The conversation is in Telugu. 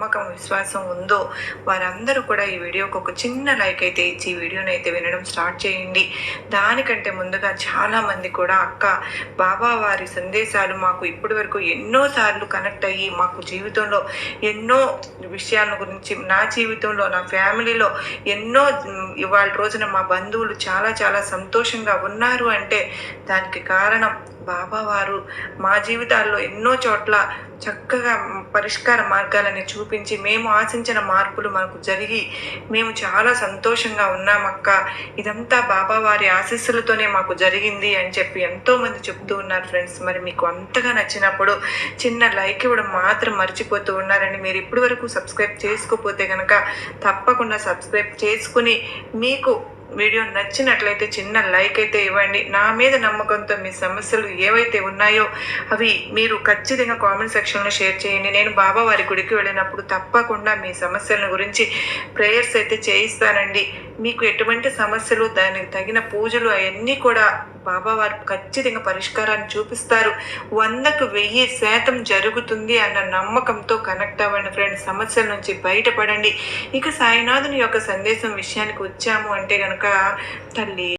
నమ్మకం విశ్వాసం ఉందో వారందరూ కూడా ఈ వీడియోకి ఒక చిన్న లైక్ అయితే ఇచ్చి ఈ వీడియోని అయితే వినడం స్టార్ట్ చేయండి. దానికంటే ముందుగా చాలామంది కూడా అక్క బాబా వారి సందేశాలు మాకు ఇప్పటి వరకు ఎన్నోసార్లు కనెక్ట్ అయ్యి మాకు జీవితంలో ఎన్నో విషయాల గురించి నా జీవితంలో నా ఫ్యామిలీలో ఎన్నో ఇవాళ రోజున మా బంధువులు చాలా చాలా సంతోషంగా ఉన్నారు అంటే దానికి కారణం బాబా వారు మా జీవితాల్లో ఎన్నో చోట్ల చక్కగా పరిష్కార మార్గాలని చూపించి మేము ఆశించిన మార్పులు మనకు జరిగి మేము చాలా సంతోషంగా ఉన్నామక్క ఇదంతా బాబా వారి ఆశీస్సులతోనే మాకు జరిగింది అని చెప్పి ఎంతోమంది చెప్తూ ఉన్నారు ఫ్రెండ్స్. మరి మీకు అంతగా నచ్చినప్పుడు చిన్న లైక్ ఇవ్వడం మాత్రం మర్చిపోతూ ఉన్నారని మీరు ఇప్పటి వరకు సబ్స్క్రైబ్ చేసుకోకపోతే కనుక తప్పకుండా సబ్స్క్రైబ్ చేసుకుని మీకు వీడియో నచ్చినట్లయితే చిన్న లైక్ అయితే ఇవ్వండి. నా మీద నమ్మకంతో మీ సమస్యలు ఏవైతే ఉన్నాయో అవి మీరు ఖచ్చితంగా కామెంట్ సెక్షన్లో షేర్ చేయండి. నేను బాబా వారి గుడికి వెళ్ళినప్పుడు తప్పకుండా మీ సమస్యల గురించి ప్రేయర్స్ అయితే చేయిస్తానండి. మీకు ఎటువంటి సమస్యలు దానికి తగిన పూజలు అవన్నీ కూడా బాబా వారు ఖచ్చితంగా పరిష్కారాన్ని చూపిస్తారు. వందకు వెయ్యి శాతం జరుగుతుంది అన్న నమ్మకంతో కనెక్ట్ అవ్వండి ఫ్రెండ్స్. సమస్యల నుంచి బయటపడండి. ఇక సాయినాథుని యొక్క సందేశం విషయానికి వచ్చాము అంటే కనుక แล้ก็ทะเล